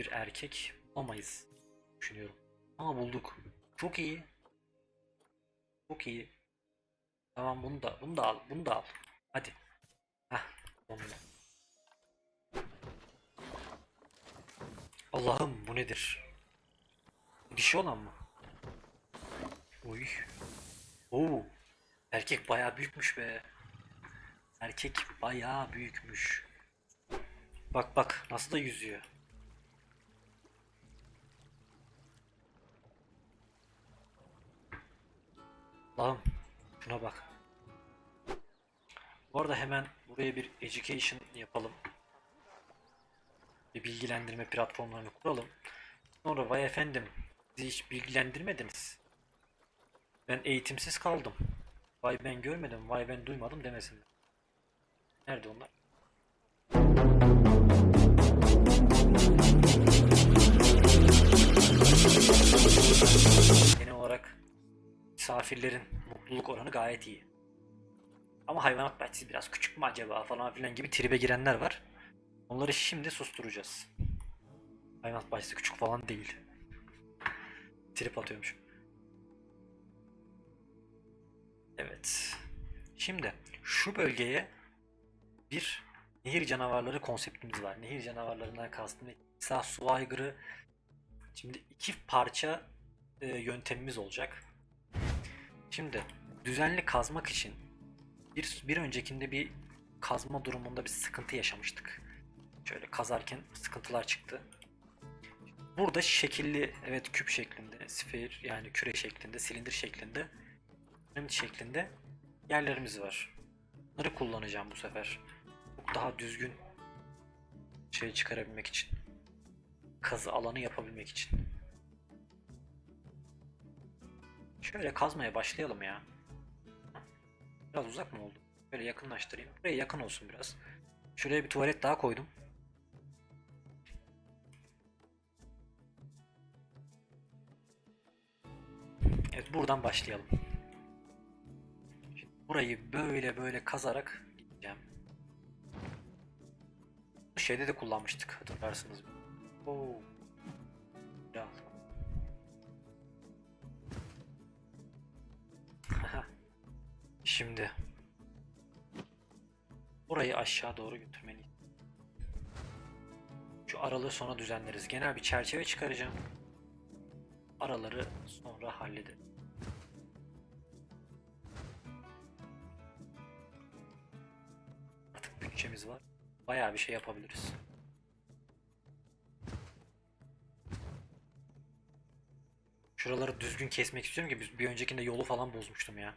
bir erkek bulamayız düşünüyorum. Ama bulduk. Çok iyi. Çok iyi. Tamam bunu da bunu da al. Bunu da al. Hadi. Heh, onu. Allah'ım bu nedir? Dişi olan mı? Uy. Oo. Erkek bayağı büyükmüş be. Erkek bayağı büyükmüş. Bak bak nasıl da yüzüyor. Allah'ım şuna bak. Bu arada hemen buraya bir education yapalım. Bir bilgilendirme platformlarını kuralım. Sonra vay efendim bizi hiç bilgilendirmediniz. Ben eğitimsiz kaldım. Vay ben görmedim, vay ben duymadım demesinler. Nerede onlar? Genel olarak misafirlerin mutluluk oranı gayet iyi. Ama hayvanat bahçesi biraz küçük mü acaba falan filan gibi tribe girenler var. Onları şimdi susturacağız. Hayvanat bahçesi küçük falan değil. Trip atıyormuş. Evet. Şimdi şu bölgeye bir nehir canavarları konseptimiz var. Nehir canavarlarından kastım? Sağ su aygırı. Şimdi iki parça e, yöntemimiz olacak. Şimdi düzenli kazmak için bir, bir öncekinde bir kazma durumunda bir sıkıntı yaşamıştık. Şöyle kazarken sıkıntılar çıktı. Burada şekilli, evet küp şeklinde, sfer yani küre şeklinde, silindir şeklinde, piramit şeklinde yerlerimiz var. Bunları kullanacağım bu sefer. Çok daha düzgün şey çıkarabilmek için. Kazı alanı yapabilmek için. Şöyle kazmaya başlayalım ya. Biraz uzak mı oldu? Böyle yakınlaştırayım. Buraya yakın olsun biraz. Şuraya bir tuvalet daha koydum. Evet buradan başlayalım. Şimdi burayı böyle böyle kazarak gideceğim. Bu şeyde de kullanmıştık hatırlarsınız. Oo. Şimdi burayı aşağı doğru götürmeliyiz. Şu aralığı sonra düzenleriz. Genel bir çerçeve çıkaracağım. Araları sonra hallederiz. Artık bütçemiz var. Bayağı bir şey yapabiliriz. Şuraları düzgün kesmek istiyorum ki biz bir öncekinde yolu falan bozmuştum ya.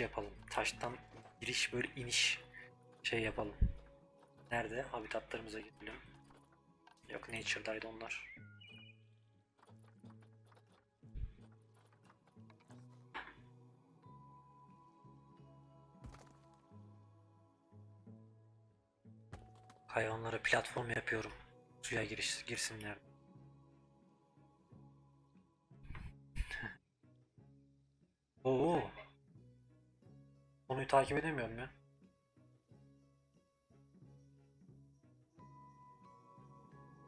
Taş yapalım. Taştan giriş böyle iniş şey yapalım. Nerede? Habitatlarımıza gidelim. Yok Nature'daydı onlar. Hayvanlara platform yapıyorum. Suya giriş, girsinler. Takip edemiyorum ya.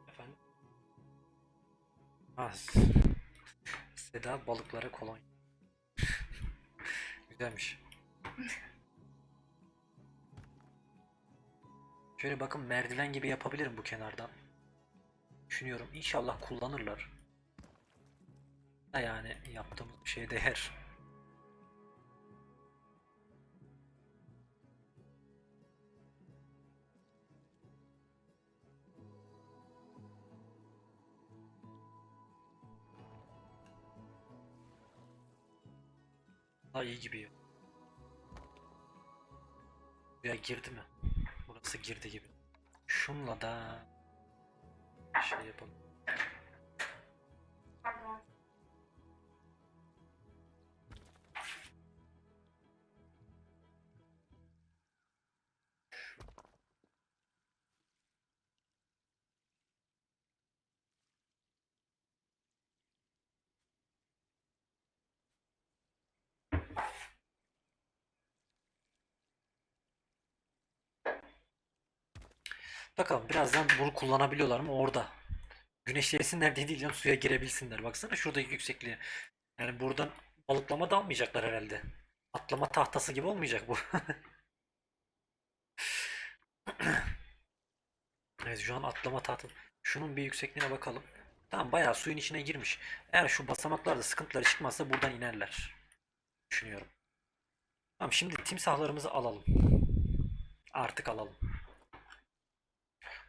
Efendim? Ha. Seda balıklara kolonya. Güzelmiş. Şöyle bakın merdiven gibi yapabilirim bu kenardan. Düşünüyorum inşallah kullanırlar. Da yani yaptığımız bir şeye değer. Daha iyi gibi. Ya girdi mi? Burası girdi gibi. Şunla da şey yapalım. Bakalım birazdan bunu kullanabiliyorlar mı orada. Güneşlesinler diye diyeceğim suya girebilsinler. Baksana şuradaki yüksekliğe. Yani buradan balıklama dalmayacaklar herhalde. Atlama tahtası gibi olmayacak bu. Evet şu an atlama tahtası. Şunun bir yüksekliğine bakalım. Tamam bayağı suyun içine girmiş. Eğer şu basamaklarda sıkıntıları çıkmazsa buradan inerler. Düşünüyorum. Tamam şimdi timsahlarımızı alalım. Artık alalım.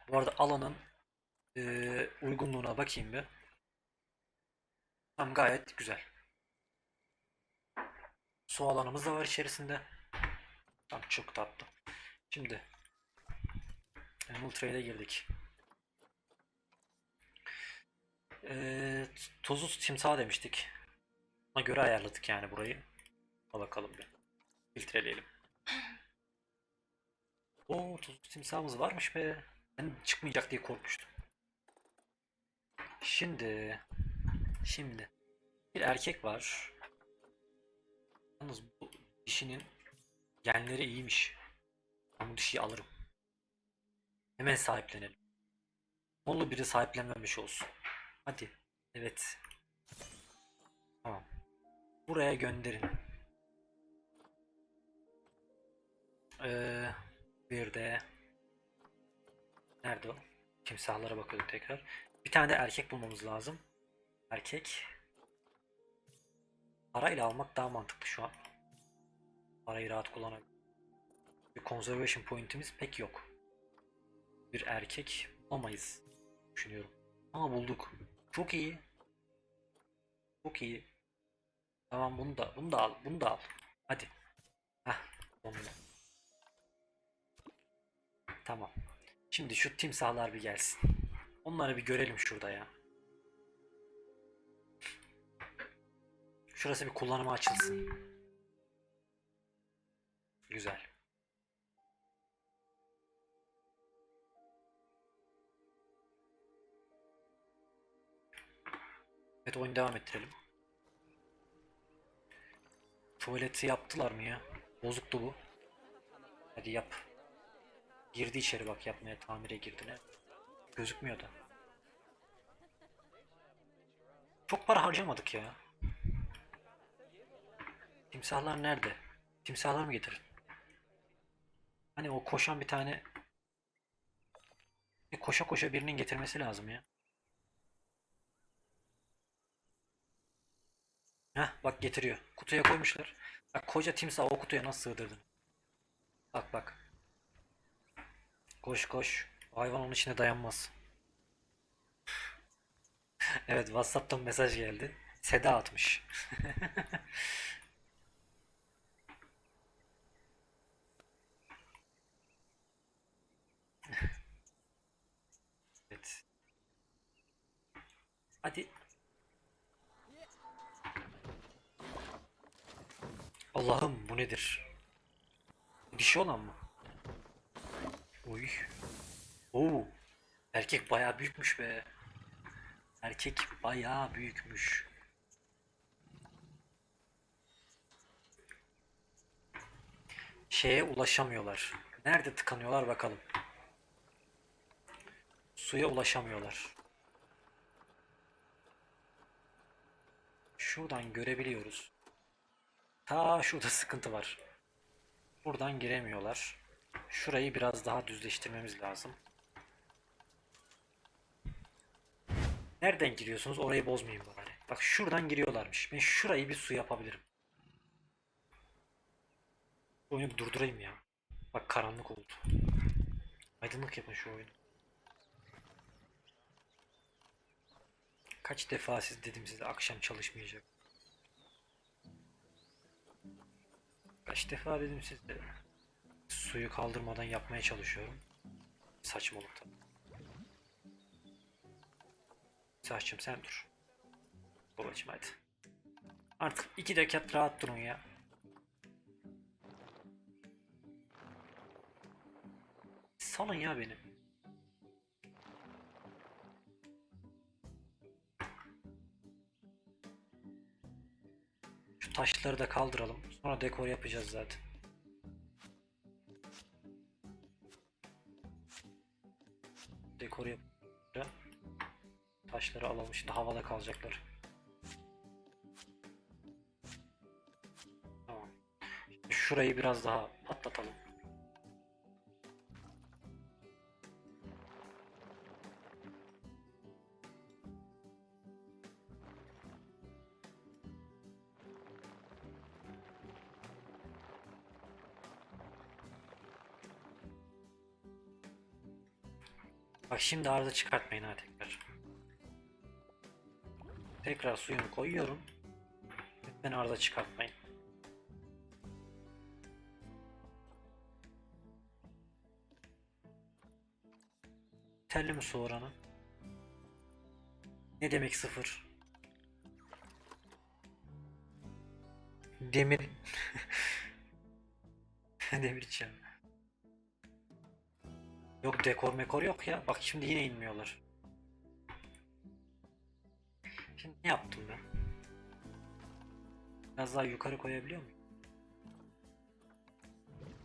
Bu arada alanın eee, uygunluğuna bakayım bir. Tamam gayet güzel. Su alanımız da var içerisinde. Tamam çok tatlı. Şimdi Animal Trade'e girdik. Eee tozlu timsah demiştik. Ona göre ayarladık yani burayı. Al bakalım bir. Filtreleyelim. Oo tuzlu timsahımız varmış be. Ben çıkmayacak diye korkmuştum. Şimdi şimdi bir erkek var. Yalnız bu dişinin genleri iyiymiş. Ben bu dişiyi alırım. Hemen sahiplenelim. Onlu biri sahiplenmemiş olsun. Hadi. Evet. Tamam. Buraya gönderin. Ee, bir de Nerede o? Timsahlara bakıyorduk tekrar. Bir tane de erkek bulmamız lazım. Erkek. Parayla almak daha mantıklı şu an. Parayı rahat kullanabilir. Bir conservation point'imiz pek yok. Bir erkek bulamayız. Düşünüyorum. Ama bulduk. Çok iyi. Çok iyi. Tamam bunu da bunu da al. Bunu da al. Hadi. Heh, onu. Tamam. Şimdi şu timsahlar bir gelsin. Onları bir görelim şurada ya. Şurası bir kullanıma açılsın. Güzel. Evet oyunu devam ettirelim. Tuvaleti yaptılar mı ya? Bozuktu bu. Hadi yap. Girdi içeri bak yapmaya tamire girdi ne? Gözükmüyor. Çok para harcamadık ya. Timsahlar nerede? Timsahlar mı getirin? Hani o koşan bir tane bir koşa koşa birinin getirmesi lazım ya. Heh bak getiriyor. Kutuya koymuşlar. Bak koca timsah o kutuya nasıl sığdırdın? Bak bak. Koş koş. Hayvan onun içine dayanmaz. evet WhatsApp'tan mesaj geldi. Seda atmış. Evet. Hadi. Allah'ım bu nedir? Dişi olan mı? Uy. Oo. Erkek bayağı büyükmüş be. Erkek bayağı büyükmüş. Şeye ulaşamıyorlar. Nerede tıkanıyorlar bakalım. Suya ulaşamıyorlar. Şuradan görebiliyoruz. Ta şurada sıkıntı var. Buradan giremiyorlar. Şurayı biraz daha düzleştirmemiz lazım. Nereden giriyorsunuz? Orayı bozmayayım bari. Bak şuradan giriyorlarmış. Ben şurayı bir su yapabilirim. Oyunu bir durdurayım ya. Bak karanlık oldu. Aydınlık yapın şu oyunu. Kaç defa siz dedim size akşam çalışmayacak. Kaç defa dedim size suyu kaldırmadan yapmaya çalışıyorum. Saçmalık tabii. Saçım sen dur. Babacım hadi. Artık iki dakika rahat durun ya. Salın ya beni. Şu taşları da kaldıralım. Sonra dekor yapacağız zaten. Dekor yapacağız. Taşları alalım şimdi havada kalacaklar. Tamam. Şurayı biraz daha patlatalım. Şimdi arıza çıkartmayın ha tekrar. Tekrar suyunu koyuyorum. Lütfen arıza çıkartmayın. Telli mi su oranı? Ne demek sıfır? Demir... Demir içeceğim. Yok dekor mekor yok ya. Bak şimdi yine inmiyorlar. Şimdi ne yaptım ben? Biraz daha yukarı koyabiliyor muyum?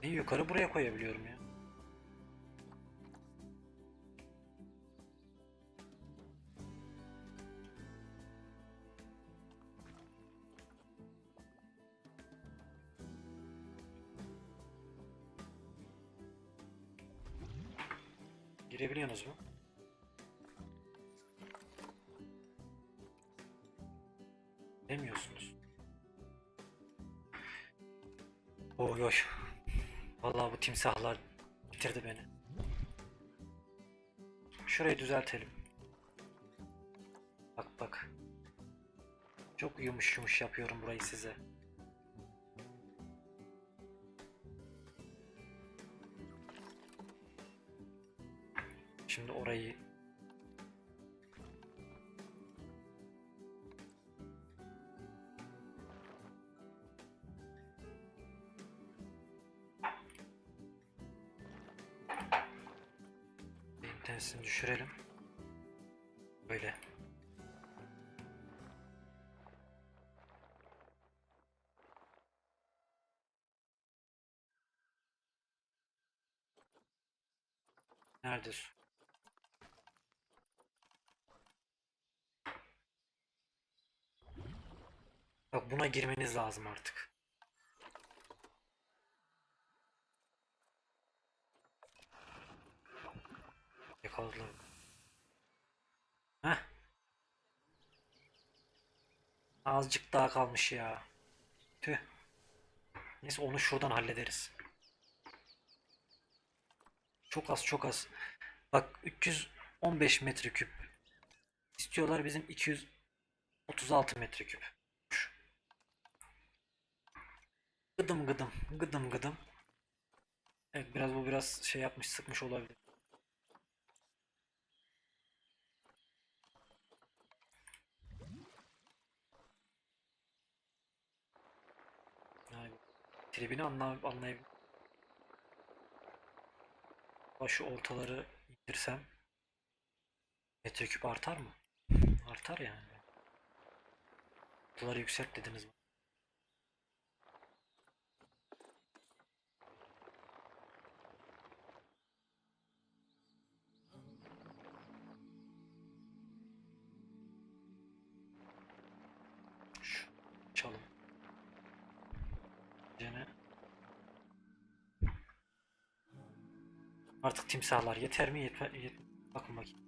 Ben yukarı buraya koyabiliyorum ya. Girebiliyorsunuz mu? Demiyorsunuz. Oy oy. Vallahi bu timsahlar bitirdi beni. Şurayı düzeltelim. Bak bak. Çok yumuş yumuş yapıyorum burayı size. Orayı intensini düşürelim. Böyle. Nerede buna girmeniz lazım artık. Yakaladılar. Heh. Azıcık daha kalmış ya. Tüh. Neyse onu şuradan hallederiz. Çok az çok az. Bak 315 metreküp. İstiyorlar bizim 210 36 metreküp. Gıdım gıdım, gıdım gıdım. Evet biraz bu biraz şey yapmış, sıkmış olabilir. Yani tribini anla anlayabilir. Şu ortaları indirsem metreküp artar mı? Artar yani. Ortaları yükselt dediniz mi? Artık timsahlar yeter mi? Yetme, yet Bakın bakayım.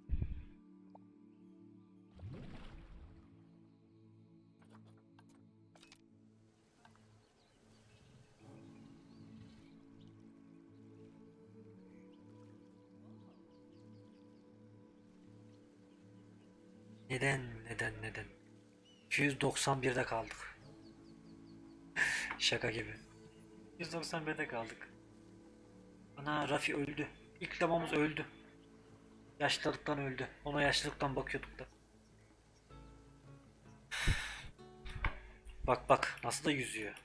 Neden, neden, neden? 291'de kaldık. Şaka gibi. 191'de kaldık. Ana Rafi öldü. İlk lamamız öldü. Yaşlılıktan öldü. Ona yaşlılıktan bakıyorduk da. Bak bak nasıl da yüzüyor.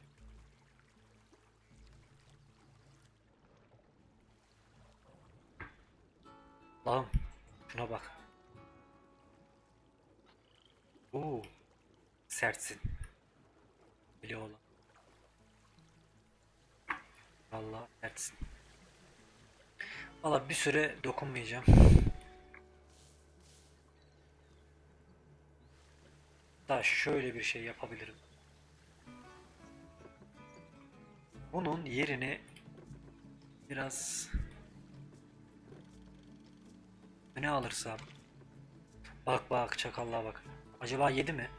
Allah'ım şuna bak. Oo, sertsin. Bile oğlum. Vallahi sertsin. Valla bir süre dokunmayacağım. Daha şöyle bir şey yapabilirim. Bunun yerini biraz öne alırsam Bak bak çakallığa bak. Acaba yedi mi?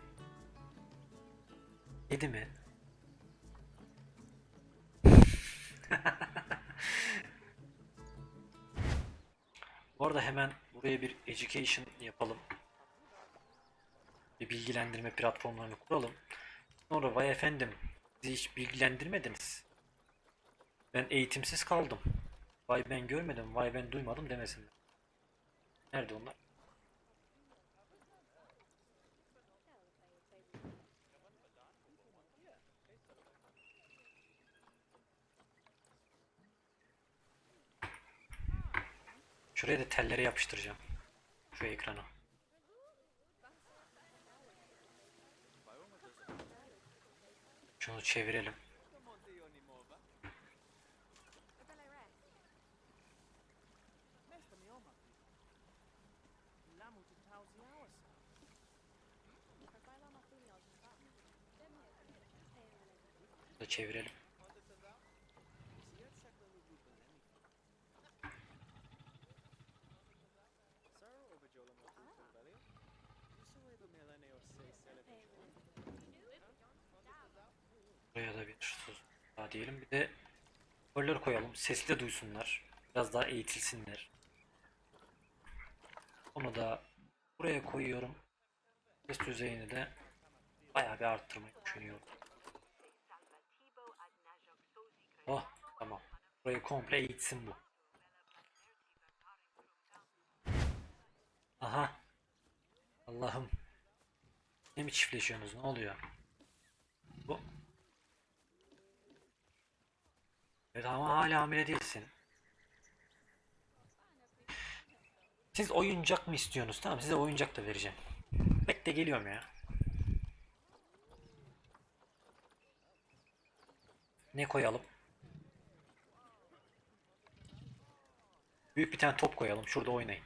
Yedi mi? Arada hemen buraya bir education yapalım. Bir bilgilendirme platformlarını kuralım. Sonra vay efendim bizi hiç bilgilendirmediniz. Ben eğitimsiz kaldım. Vay ben görmedim, vay ben duymadım demesinler. Nerede onlar? Şuraya da telleri yapıştıracağım. Şu ekrana. Şunu çevirelim. Da çevirelim. Buraya da bir sus daha diyelim. Bir de hoparlör koyalım. Sesli duysunlar. Biraz daha eğitilsinler. Onu da buraya koyuyorum. Ses düzeyini de bayağı bir arttırmayı düşünüyorum. Oh tamam. Burayı komple eğitsin bu. Aha. Allah'ım. Ne mi çiftleşiyorsunuz? Ne oluyor? Bu. Evet ama hala hamile değilsin. Siz oyuncak mı istiyorsunuz? Tamam size oyuncak da vereceğim. Bekle geliyorum ya. Ne koyalım? Büyük bir tane top koyalım. Şurada oynayın.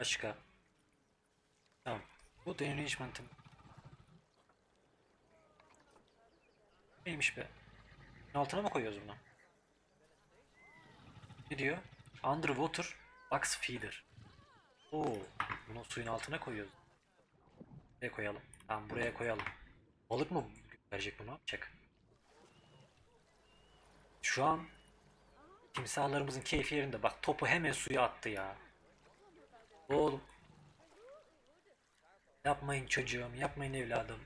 Başka. Tamam. Bu da enrichment'ım. Neymiş be? Altına mı koyuyoruz bunu? Ne diyor? Underwater Box Feeder. Oo, bunu suyun altına koyuyoruz. Buraya koyalım. Tamam buraya koyalım. Balık mı verecek bunu? Çek. Şu an timsahlarımızın keyfi yerinde. Bak topu hemen suya attı ya. Oğlum. Yapmayın çocuğum, yapmayın evladım.